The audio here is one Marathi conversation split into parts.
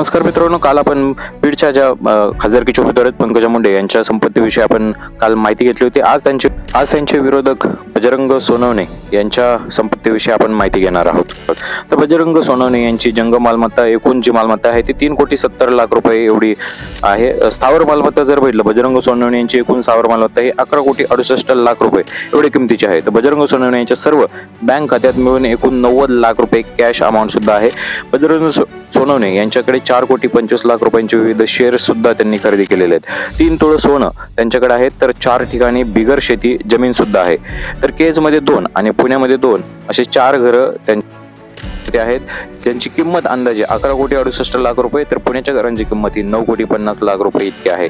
नमस्कार मित्रांनो काल आपण बीडच्या ज्या अ, खासदारकीचे उमेदवार आहेत पंकजा मुंडे यांच्या संपत्तीविषयी आपण काल माहिती घेतली होती. आज त्यांचे आज त्यांचे विरोधक बजरंग सोनवणे यांच्या संपत्तीविषयी आपण माहिती घेणार आहोत. तर बजरंग सोनवणे यांची जंग मालमत्ता एकूण जी मालमत्ता आहे. ती तीन कोटी सत्तर लाख रुपये एवढी आहे. स्थावर मालमत्ता जर बघितलं बजरंग सोनवणे यांची एकूण स्थावर मालमत्ता ही अकरा कोटी अडुसष्ट लाख रुपये एवढी किमतीची आहे. तर बजरंग सोनवणे यांच्या सर्व बँक खात्यात मिळून एकूण नव्वद लाख रुपये कॅश अमाऊंट सुद्धा आहे. बजरंग सोनवणे यांच्याकडे चार कोटी पंचवीस लाख रुपयांचे विविध शेअर्स सुद्धा त्यांनी खरेदी केलेले आहेत. तीन तोळ सोनं त्यांच्याकडे आहेत तर चार ठिकाणी बिगर शेती जमीन सुद्धा आहे. तर केजमध्ये दोन आणि पुण्यामध्ये दोन असे चार घरं त्यां ते आहेत. त्यांची किंमत अंदाजे अकरा कोटी अडुसष्ट लाख रुपये. तर पुण्याच्या घरांची किंमत ही नऊ कोटी पन्नास लाख रुपये इतकी आहे.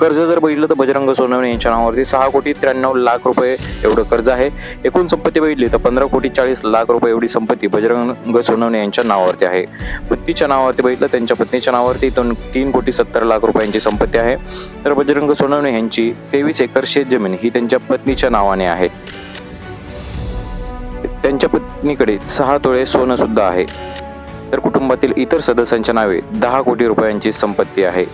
कर्ज जर बघितलं तर बजरंग सोनवणे यांच्या नावावरती सहा कोटी त्र्याण्णव लाख रुपये एवढं कर्ज आहे. एकूण संपत्ती बघितली तर पंधरा कोटी चाळीस लाख रुपये एवढी संपत्ती बजरंग सोनवणे यांच्या नावावरती आहे. पत्नीच्या नावावरती बघितलं त्यांच्या पत्नीच्या नावावरती दोन तीन कोटी सत्तर लाख रुपयांची संपत्ती आहे. तर बजरंग सोनवणे यांची तेवीस एकर शेत जमीन ही त्यांच्या पत्नीच्या नावाने आहे. त्यांच्या पत्नीकडे सहा तोळे सोनं सुद्धा आहे. तर कुटुंबातील इतर सदस्यांच्या नावे दहा कोटी रुपयांची संपत्ती आहे.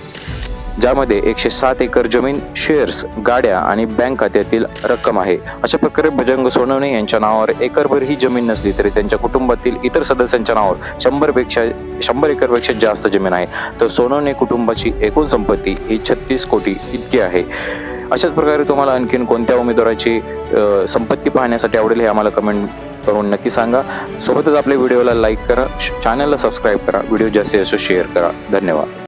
ज्यामध्ये एकशे सात एकर जमीन शेअर्स गाड्या आणि बँक खात्यातील रक्कम आहे. अशा प्रकारे भजंग सोनवणे यांच्या नावावर एकरभर ही जमीन नसली तरी त्यांच्या कुटुंबातील इतर सदस्यांच्या नावावर शंभरपेक्षा शंभर एकरपेक्षा जास्त जमीन आहे. तर सोनवणे कुटुंबाची एकूण संपत्ती ही छत्तीस कोटी इतकी आहे. अशाच प्रकारे तुम्हाला आणखीन कोणत्या उमेदवाराची संपत्ती पाहण्यासाठी आवडेल हे आम्हाला कमेंट करून नक्की सांगा. सोबतच आपल्या व्हिडिओला लाईक करा. चॅनलला सबस्क्राईब करा. व्हिडिओ जास्तीत जास्त शेअर करा. धन्यवाद.